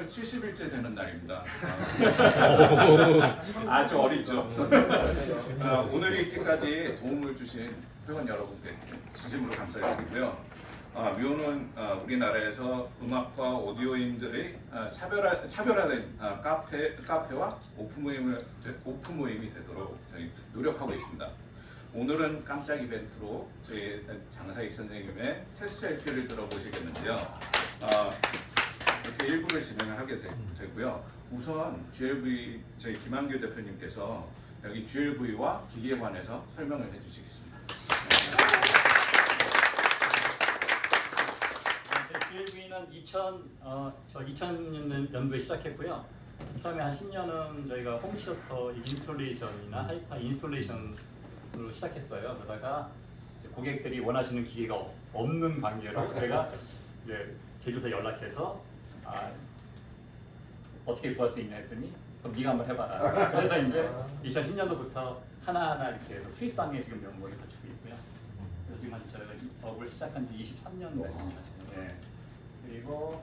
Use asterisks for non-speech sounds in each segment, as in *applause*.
생을 70일째 되는 날입니다. 아주 어리죠. 아, 오늘 이렇게까지 도움을 주신 회원 여러분께 진심으로 감사드리고요. 아, 뮤는 아, 우리나라에서 음악과 오디오인들의 아, 차별화, 차별화된 아, 카페, 카페와 오픈 모임을 오픈 모임이 되도록 저희 노력하고 있습니다. 오늘은 깜짝 이벤트로 저희 장사익 선생님의 테스트 LP를 들어보시겠는데요. 아, 이렇게 일부를 진행을 하게 되, 되고요. 우선 GLV 저희 김한규 대표님께서 여기 GLV와 기기에 관해서 설명을 해주시겠습니다. GLV는 2000, 어, 저 2000년도에 시작했고요. 처음에 한 10년은 저희가 홈시어터 인스톨레이션이나 하이파이 인스톨레이션으로 시작했어요. 그러다가 고객들이 원하시는 기계가 없, 없는 관계로 제가 이제 제조사 연락해서 아, 어떻게 구할 수 있냐 했더니 그럼 네가 한번 해봐라. 그래서 이제 2010년도부터 하나하나 이렇게 해서 수입상에 지금 명목을 갖추고 있고요. 지금 한 저희가 이 업을 시작한 지 23년 됐습니다. 지금. 네. 그리고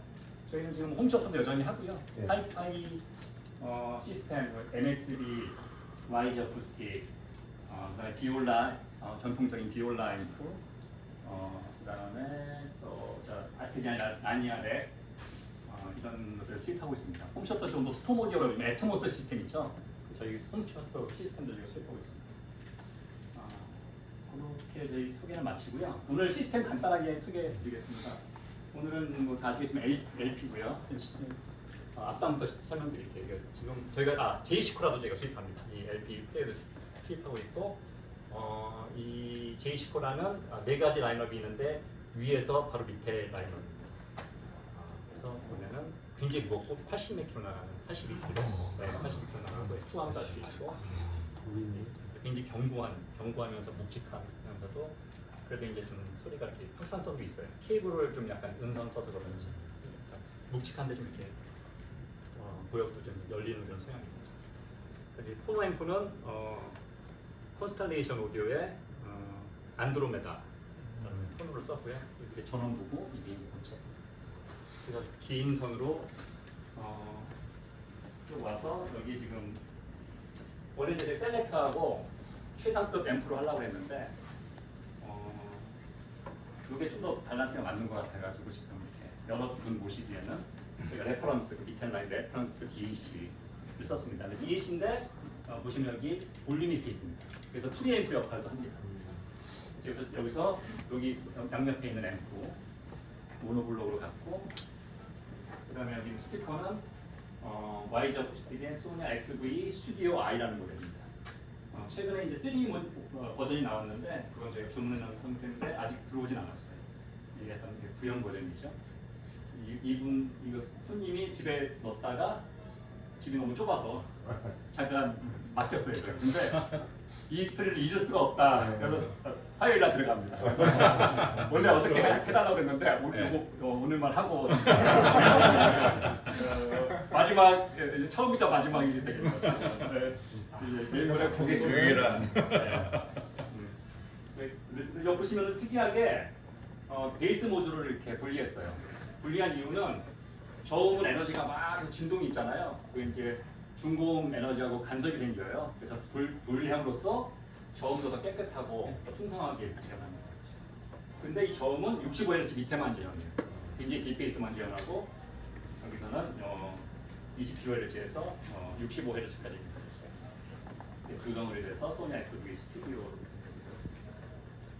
저희는 지금 홈쇼핑도 여전히 하고요. 네. 하이파이 어, 시스템, 뭐 MSB, 와이즈 어쿠스틱, 어, 그다음에 비올라, 어, 전통적인 비올라 앰프, 어, 그다음에 또 저, 아티지안 라니아렉 어, 이런 것들을 수입하고 있습니다. 홈쇼터 정도 스톰 오디오로 요즘 애트모스 시스템 있죠? 저희 홈쇼터 시스템도 저희가 수입하고 있습니다. 어, 그렇게 저희 소개를 마치고요. 오늘 시스템 간단하게 소개해드리겠습니다. 오늘은 뭐 다 아시겠지만 LP고요. 어, 앞다음부터 설명드릴게요. 지금 저희가 아 제이시코라도 저희가 수입합니다. 이 LP 플레이를 수- 수입하고 있고 어, 이 제이시코라는 아, 네 가지 라인업이 있는데 위에서 바로 밑에 라인업 그래서 보면은 굉장히 무겁고 80kg 나가는 82kg, 네, 82kg 나가고 투함도 할수 있고 굉장히 견고한, 견고하면서 묵직하면서도 그래도 이제 좀 소리가 이렇게 확산성도 있어요. 케이블을 좀 약간 음선 써서 그런지 약간 묵직한데 좀 이렇게 어, 고역도 좀 열리는 그런 소양입니다. 그리고 포노 앰프는 어, 콘스탈레이션 오디오의 어, 안드로메다 톤으로 썼고요. 이렇게 전원부고 이게 본체. 그래서 긴 선으로 어, 쭉 와서 여기 지금 원래 이제 셀렉트하고 최상급 앰프로 하려고 했는데 어, 이게 좀 더 밸런스가 맞는 것 같아가지고 지금 이렇게 여러 분 모시기에는 저희가 레퍼런스 그 밑에 라인 레퍼런스 DAC를 썼습니다. 근데 DAC인데 어, 보시면 여기 볼륨이 이렇게 있습니다. 그래서 프리앰프 역할도 합니다. 그래서 여기서 여기 양옆에 있는 앰프 모노블록으로 갖고 그다음에 여기 스피커는 어, 와이저 어쿠스틱의 소냐 XV 스튜디오 I라는 모델입니다. 어, 최근에 이제 3 모, 어, 버전이 나왔는데 그건 저희가 주문해놓은 상태인데 아직 들어오진 않았어요. 이게 약간 구형 모델이죠. 이, 이분 이거 손님이 집에 넣었다가 집이 너무 좁아서 잠깐 맡겼어요. 제가. 근데 이 트리를 잊을 수가 없다. 그래서 화요일 날 들어갑니다. 원래 해- 해달라고 그랬는데 오늘 네. 요거, 어, 오늘만 하고 어, 마지막 예, 처음이자 마지막이 되겠네요. 네. 고개 좀 유일한. 네. 네, 여기 보시면 특이하게 어, 베이스 모듈을 이렇게 분리했어요. 분리한 이유는 저음은 에너지가 막 진동이 있잖아요. 그 이제 중고음 에너지하고 간섭이 생겨요. 그래서 불, 불향으로써 저음도 더 깨끗하고 더 풍성하게 재현합니다. 근데 이 저음은 65Hz 밑에만 재현해요. 굉장히 딥베이스만 재현하고 여기서는 어, 20kHz에서 어, 65Hz까지 불감으로 돼서 소니 XV 스튜디오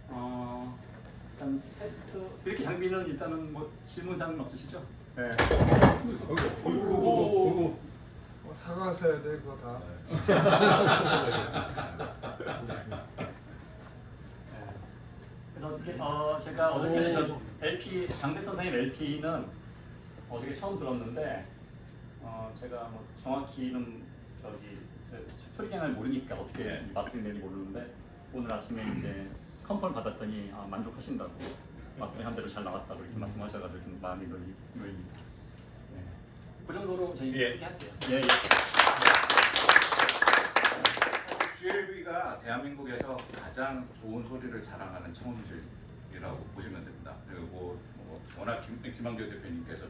어, 일단 테스트 이렇게 장비는 일단은 뭐 질문사항은 없으시죠? 네. 오. 어, 사과하셔야 돼 그거 다. 네. 그래서 이렇게, 어, 제가 어저께 저 LP 장세 선생님 LP는 어저께 처음 들었는데 어, 제가 뭐 정확히는 저기 소리장을 모르니까 어떻게 말씀되는지 모르는데 오늘 아침에 이제 컨펌 받았더니 아, 만족하신다고 말씀한 대로 잘 나왔다고 이렇게 말씀하셔가지고 좀 마음이 놓이, 놓입니다. 네. 그 정도로 저희 예. 이렇게 할게요. 예, 예. GLB가 대한민국에서 가장 좋은 소리를 자랑하는 청음질이라고 보시면 됩니다. 그리고 뭐 워낙 김, 김한교 대표님께서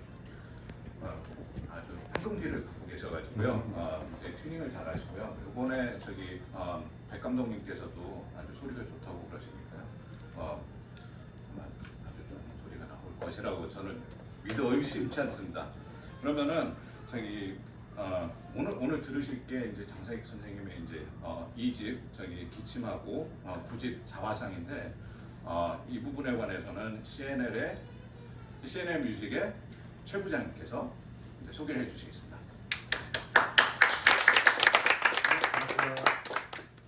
어, 아주 청동기를 갖고 계셔가지고요. 어, 이제 튜닝을 잘 하시고요. 이번에 저기 어, 백 감독님께서도 아주 소리가 좋다고 그러시니까요. 어, 아마 아주 좋은 소리가 나올 것이라고 저는 믿어 의심치 않습니다. 그러면은 저기 어, 오늘 오늘 들으실 게 이제 장사익 선생님의 이제 어, 2집 저기 기침하고 어, 9집 자화상인데 어, 이 부분에 관해서는 CNL의 CNN 뮤직의 최 부장님께서 이제 소개를 해주시겠습니다.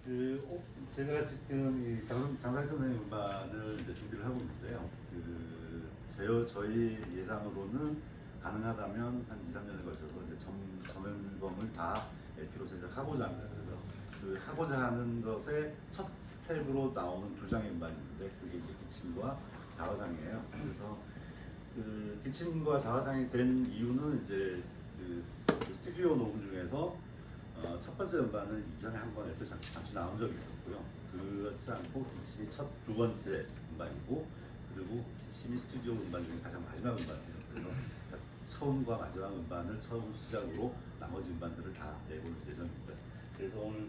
그 어, 제가 지금 이 장, 장상 선생님 음반을 이제 준비를 하고 있는데요. 그 저희, 저희 예상으로는 가능하다면 한 2, 3년에 걸쳐서 이제 전, 전 앨범을 다 LP로 제작하고자 합니다. 그래서 그 하고자 하는 것의 첫 스텝으로 나오는 두 장의 음반이 있는데 그게 이제 기침과 자화상이에요. 그래서 그 기침과 자화상이 된 이유는 이제 그, 그 스튜디오 녹음 중에서 어, 첫 번째 음반은 이전에 한번 LP 잠시, 잠시 나온 적이 있었고요. 그렇지 않고 기침이 첫 두 번째 음반이고 그리고 기침이 스튜디오 음반 중에 가장 마지막 음반이에요. 그래서 처음과 마지막 음반을 처음 시작으로 나머지 음반들을 다 내볼 예정입니다. 그래서 오늘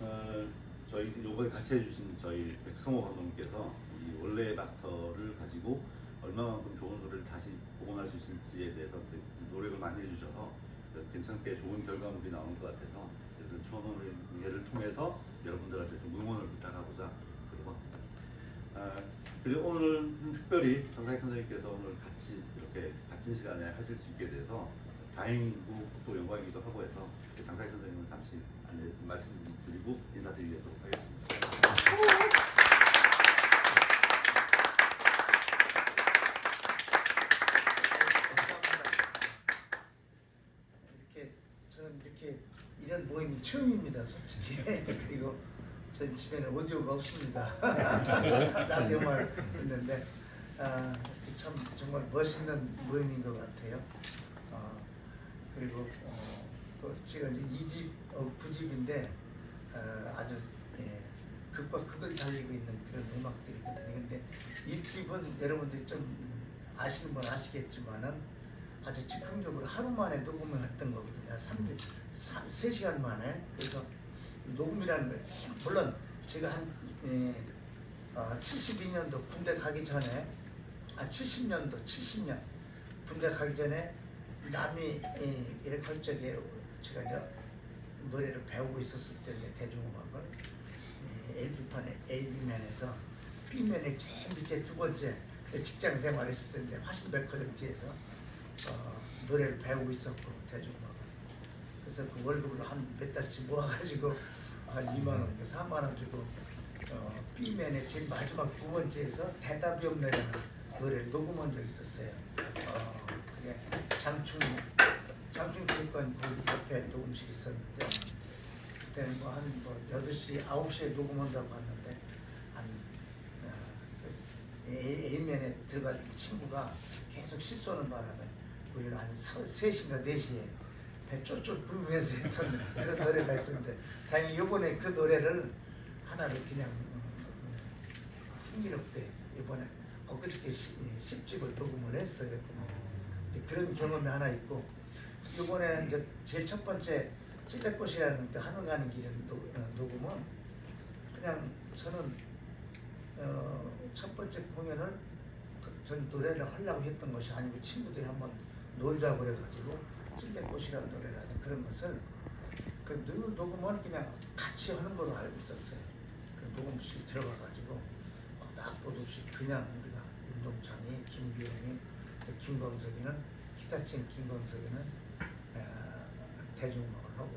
어, 저희 이번에 같이 해주신 저희 백성호 감독님께서 이 원래의 마스터를 가지고 얼마만큼 좋은 노래를 다시 복원할 수 있을지에 대해서 노력을 많이 해주셔서 괜찮게 좋은 결과물이 나오는 것 같아서 그래서 추원을 통해서 여러분들한테 좀 응원을 부탁하고자 그러고 합니다. 아, 그리고 오늘은 특별히 정상희 선생님께서 오늘 같이 이렇게 같은 시간에 하실 수 있게 돼서 다행이고 또 영광이기도 하고 해서 장상희 선생님을 잠시 말씀드리고 인사드리도록 하겠습니다. 이렇게 저는 이렇게 이런 모임이 처음입니다, 솔직히. *laughs* 그리고 전 집에는 오디오가 없습니다. *laughs* 라디오만 있는데 아, 참 정말 멋있는 모임인 것 같아요. 어, 그리고 어, 또 제가 이제 2집, 어, 9집인데 어, 아주 예, 극과 극을 달리고 있는 그런 음악들이거든요. 근데 1집은 여러분들이 좀 아시는 분 아시겠지만은 아주 즉흥적으로 하루 만에 녹음을 했던 거거든요. 3일, 3시간 만에. 그래서 녹음이라는 거 물론 제가 한 예, 어, 72년도 군대 가기 전에 아 70년도 70년 군대 가기 전에 남이 예, 이렇게 할 적에 제가 이제 노래를 배우고 있었을 때 대중음악을 예, LP판에 AB면에서 B면에 제일 밑에 두 번째 그 직장 생활했을 때인데 화신 백화점 뒤에서 어, 노래를 배우고 있었고 대중음악을 그래서 그 월급을 한 몇 달치 모아가지고 한 2만 원, 3만 원 주고 어, B면에 제일 마지막 두 번째에서 대답이 없네라는 노래를 녹음한 적이 있었어요. 어, 그게 장충 장충 체육관 거기 옆에 녹음실 있었는데 그때는 뭐 한 뭐 8시, 9시에 녹음한다고 갔는데 한 어, 그 A- A면에 들어간 친구가 계속 실수하는 바람에 우리는 한 3시인가 4시에 배 쫄쫄 부르면서 했던 그런 노래가 있었는데 다행히 이번에 그 노래를 하나를 그냥 음, 흥미롭게 이번에 엊그저께 10집을 녹음을 했어요. 그런 경험이 하나 있고 이번에 이제 제일 첫 번째 찔레꽃이라는 그 하늘 가는 길에 녹, 어, 녹음은 그냥 저는 어, 첫 번째 공연을 그- 전 노래를 하려고 했던 것이 아니고 친구들이 한번 놀자고 그래가지고 찔레꽃이라는 노래라는 그런 것을 그 늘 녹음은 그냥 같이 하는 걸로 알고 있었어요. 그 녹음실 들어가가지고 어, 낙보도 없이 그냥 우리가 윤동창이, 김규영이, 또 김광석이는 기타 친 김광석이는 어, 대중음악을 하고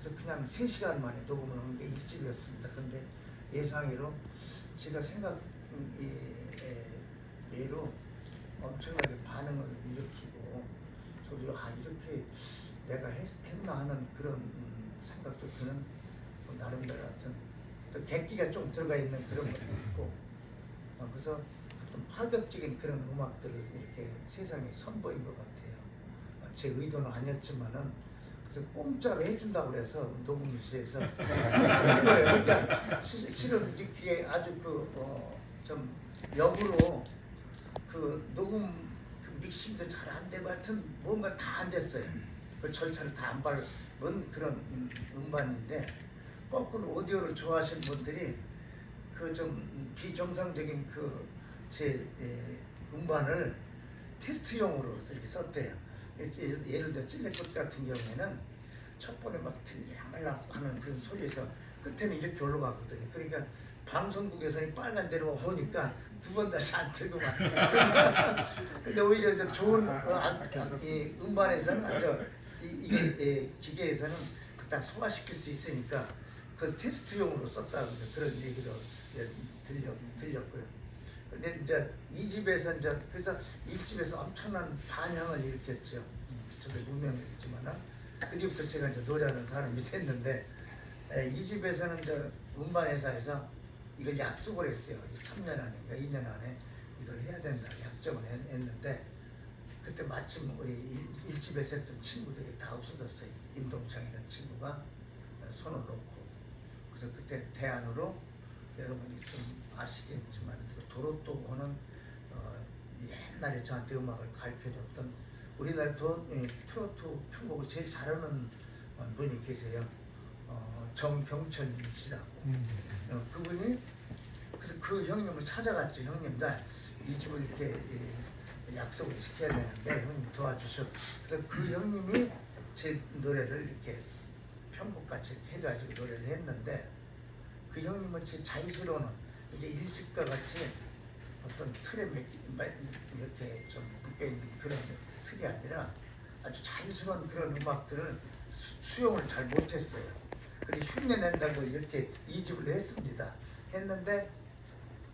그래서 그냥 3시간 만에 녹음을 한게 1집이었습니다. 근데 예상외로 제가 생각 음, 이, 에, 외로 엄청나게 반응을 일으키 고 저도 아 이렇게 내가 했, 했나 하는 그런 음, 생각도 드는 뭐 나름대로 어떤 또 객기가 좀 들어가 있는 그런 것도 있고 어, 그래서 어떤 파격적인 그런 음악들을 이렇게 세상에 선보인 것 같아요. 어, 제 의도는 아니었지만은 그래서 공짜로 해준다고 그래서 녹음실에서 *laughs* 그러니까 시- 실은 이제 그게 아주 그좀 역으로 그 녹음 그 믹싱도 잘 안 되고 하여튼 뭔가 다 안 됐어요. 그 절차를 다 안 밟은 그런 음, 음반인데 거꾸로 오디오를 좋아하시는 분들이 그 좀 비정상적인 그 제 음반을 테스트용으로 이렇게 썼대요. 예를 들어 찔레꽃 같은 경우에는 첫 번에 막 들락말락 하는 그런 소리에서 끝에는 이렇게 올라가거든요. 그러니까 방송국에서 이 빨간 데로 오니까 두 번 다시 안 틀고 막. *laughs* 근데 오히려 이제 좋은 어, 아, 이 음반에서는 아주 이, 이게 예, 기계에서는 그딱 소화시킬 수 있으니까 그 테스트용으로 썼다는 그런 얘기도 예, 들려 들렸고요. 근데 이제 이 집에서 이제 그래서 일 집에서 엄청난 반향을 일으켰죠. 저도 무명했지만은 그 뒤부터 제가 이제 노래하는 사람이 됐는데 에, 이 집에서는 이제 음반 회사에서 이걸 약속을 했어요. 3년 안에, 그러니까 2년 안에 이걸 해야 된다 약정을 했, 했는데 그때 마침 우리 일, 일집에서 했던 친구들이 다 없어졌어요. 임동창이라는 친구가 어, 손을 놓고 그래서 그때 대안으로 여러분이 좀 아시겠지만 그 도로또고는 어, 옛날에 저한테 음악을 가르쳐줬던 우리나라 도, 예, 트로트 편곡을 제일 잘하는 어, 분이 계세요. 어, 정경천 씨라고. 어, 그분이 그래서 그 형님을 찾아갔죠. 형님 나 이 집을 이렇게 예, 약속을 지켜야 되는데 형님 도와주셔. 그래서 그 형님이 제 노래를 이렇게 편곡같이 해가지고 노래를 했는데 그 형님은 제 자유스러운 이게 일집과 같이 어떤 틀에 몇, 이렇게 좀 묶여 있는 그런 틀이 아니라 아주 자유스러운 그런 음악들을 수, 수용을 잘 못했어요. 그래서 흉내낸다고 이렇게 이집을 했습니다. 했는데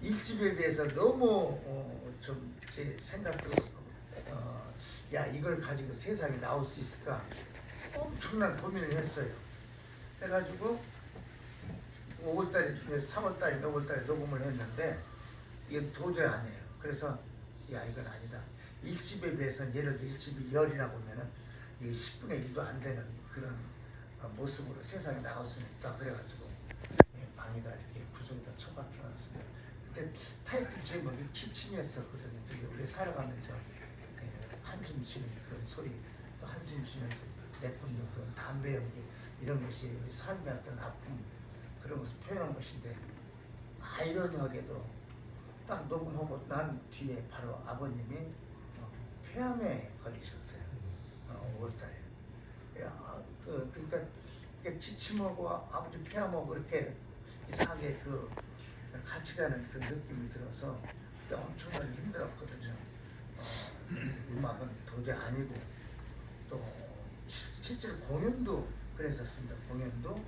일집에 비해서 너무 어, 좀제 생각도 어, 야 이걸 가지고 세상에 나올 수 있을까 엄청난 고민을 했어요. 해가지고 5월달에 3월달에 5월달에 녹음을 했는데 이게 도저히 아니에요. 그래서 야 이건 아니다. 일집에 비해서는 예를 들어 일집이 열이라고 하면은 이게 10분의 1도 안 되는 그런 어, 모습으로 세상에 나올 수는 있다. 그래가지고 예, 방에다 이렇게 구석에다 처박혀놨습니다. 그때 타이틀 제목이 키친이었었거든요. 되게 우리 살아가면서 예, 한숨 쉬는 그런 소리, 또 한숨 쉬면서 내뿜는 그런 담배 연기 이런 것이 우리 삶의 어떤 아픔 그런 것을 표현한 것인데 아이러니하게도 딱 녹음하고 난 뒤에 바로 아버님이 어, 폐암에 걸리셨어요. 어, 5월달에. 야, 그, 그러니까 기침하고 아- 아버지 폐암하고 이렇게 이상하게 그 같이 가는 그 느낌이 들어서 그때 엄청나게 힘들었거든요. 어, 음악은 도저히 아니고 또 시- 실제로 공연도 그랬었습니다. 공연도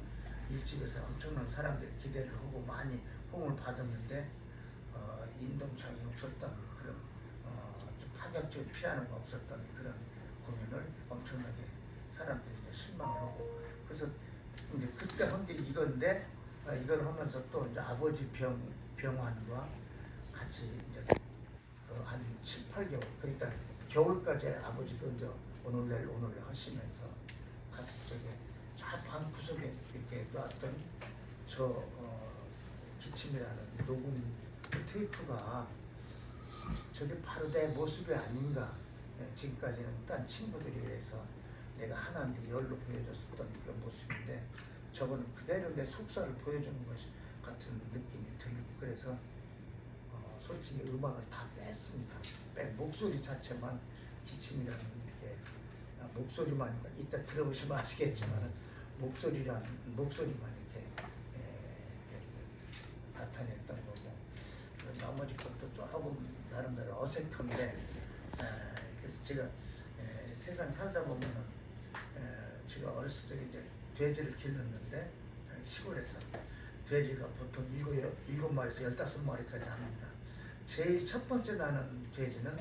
일집에서 엄청난 사람들이 기대를 하고 많이 호응을 받았는데 어, 인동창이 없었던 그런 어, 좀 파격적인 피아노가 없었던 그런 공연을 엄청나게 사람들이 실망을 하고. 그래서 이제 그때 한 게 이건데 어, 이걸 하면서 또 이제 아버지 병 병환과 같이 이제 그한 7, 8개월 그러니까 겨울까지 아버지도 이제 오늘날 오늘날 하시면서 갔을 적에 저방 구석에 이렇게 놨던 저 어, 기침이라는 녹음 테이프가 저게 바로 내 모습이 아닌가. 예, 지금까지는 딴 친구들에 의해서 내가 하나님께 열로 보여줬었던 그런 모습인데 저거는 그대로 내 속살을 보여주는 것 같은 느낌이 들고 그래서 어, 솔직히 음악을 다 뺐습니다. 뺀 목소리 자체만 기침이라는 게 아, 목소리만 이따 들어보시면 아시겠지만 목소리란 목소리만 이렇게 에, 에, 나타냈던 거고 그 나머지 것도 조금 나름대로 어색한데 에, 그래서 제가 에, 세상 살다 보면은 에, 제가 어렸을 적에 이제 돼지를 길렀는데 에, 시골에서 돼지가 보통 일곱, 여- 일곱 마리에서 열다섯 마리까지 합니다. 제일 첫 번째 나는 돼지는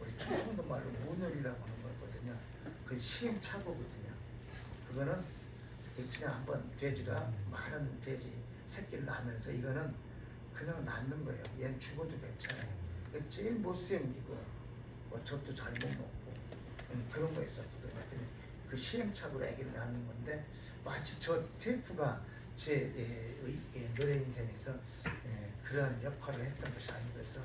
우리 충청도 말로 문을이라고 하는 거거든요. 그 시행착오거든요. 그거는 그냥 한번 돼지가 많은 돼지 새끼를 낳으면서 이거는 그냥 낳는 거예요. 얘는 죽어도 괜찮아요. 그 제일 못생기고 뭐 젖도 잘 못 먹고 음, 그런 거 있었거든요. 그 시행착오로 아기를 낳는 건데 마치 저 테이프가 제 예, 의- 예, 노래 인생에서 예, 그러한 역할을 했던 것이 해서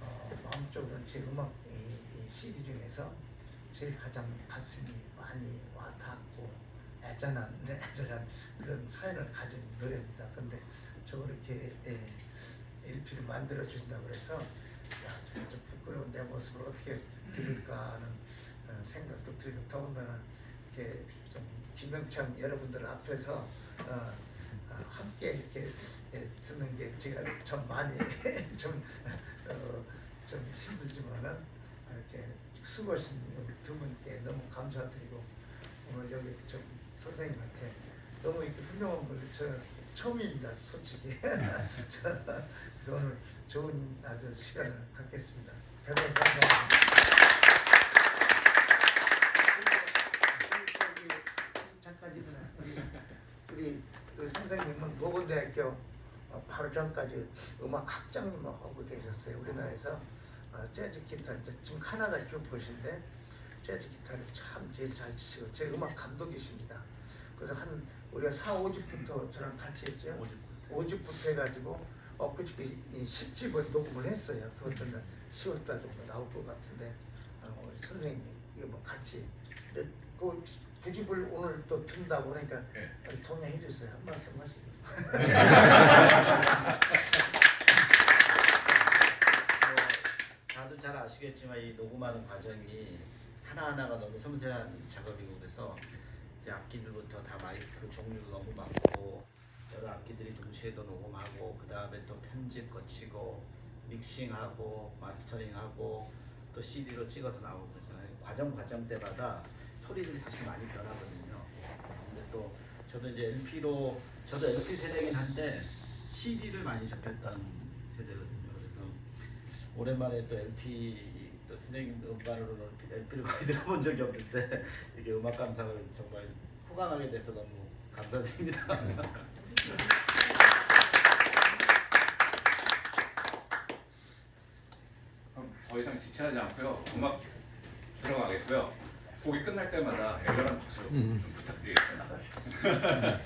어, 마음적으로는 제 음악 이, 이 CD 중에서 제일 가장 가슴이 많이 와 얄짠한 얄짠한 그런 사연을 가진 노래입니다. 근데 저걸 이렇게 예, LP를 만들어 주신다고 그래서 야, 제가 좀 부끄러운 내 모습을 어떻게 들을까 하는 어, 생각도 들고 더군다나 이렇게 좀 김영창 여러분들 앞에서 어, 어, 함께 이렇게 예, 듣는 게 제가 참 많이 *laughs* 좀, 어, 좀 힘들지만은 이렇게 수고하신 두 분께 너무 감사드리고 오늘 여기 좀 선생님한테 너무 이렇게 훌륭한 걸저 처음입니다 솔직히 저- *laughs* 그래서 오늘 좋은 아주 시간을 갖겠습니다 대단히 감사합니다. 우리 저기 잠깐 일어나 우리 우리 그 선생님은 모건대학교 전까지 음악 학장님을 하고 계셨어요 우리나라에서 어, 재즈 기타 이제 지금 카나다 교포신데 재즈 기타를 참 제일 잘 치시고 제 음악 감독이십니다. 그래서 한 우리가 4, 5집부터 저랑 같이 했죠. 5집. 부터 해가지고 엊그저께 10집을 녹음을 했어요. 그것들은 10월달 정도 나올 것 같은데 어, 우리 선생님이 이거 뭐 같이 그 9집을 오늘 또 든다고 그러니까 네. 우리 동의해 주세요. 한 말씀 하시고. 뭐, 다들 잘 아시겠지만 이 녹음하는 과정이 하나하나가 너무 섬세한 작업이고 그래서 이제 악기들부터 다 마이크 종류도 너무 많고 여러 악기들이 동시에도 녹음하고 그 다음에 또 편집 거치고 믹싱하고 마스터링하고 또 CD로 찍어서 나오고 그러잖아요. 과정 과정 때마다 소리들이 사실 많이 변하거든요. 저도 이제 LP로 저도 LP 세대긴 한데 CD를 많이 접했던 세대거든요. 그래서 오랜만에 또 LP 또 선생님 음반으로 LP를 많이 *laughs* 들어본 적이 없는데 이게 음악 감상을 정말 호강하게 돼서 너무 감사드립니다. 그럼 *laughs* 더 이상 지체하지 않고요. 음악 들어가겠고요. 곡이 끝날 때마다 열렬한 박수 좀 부탁드리겠습니다.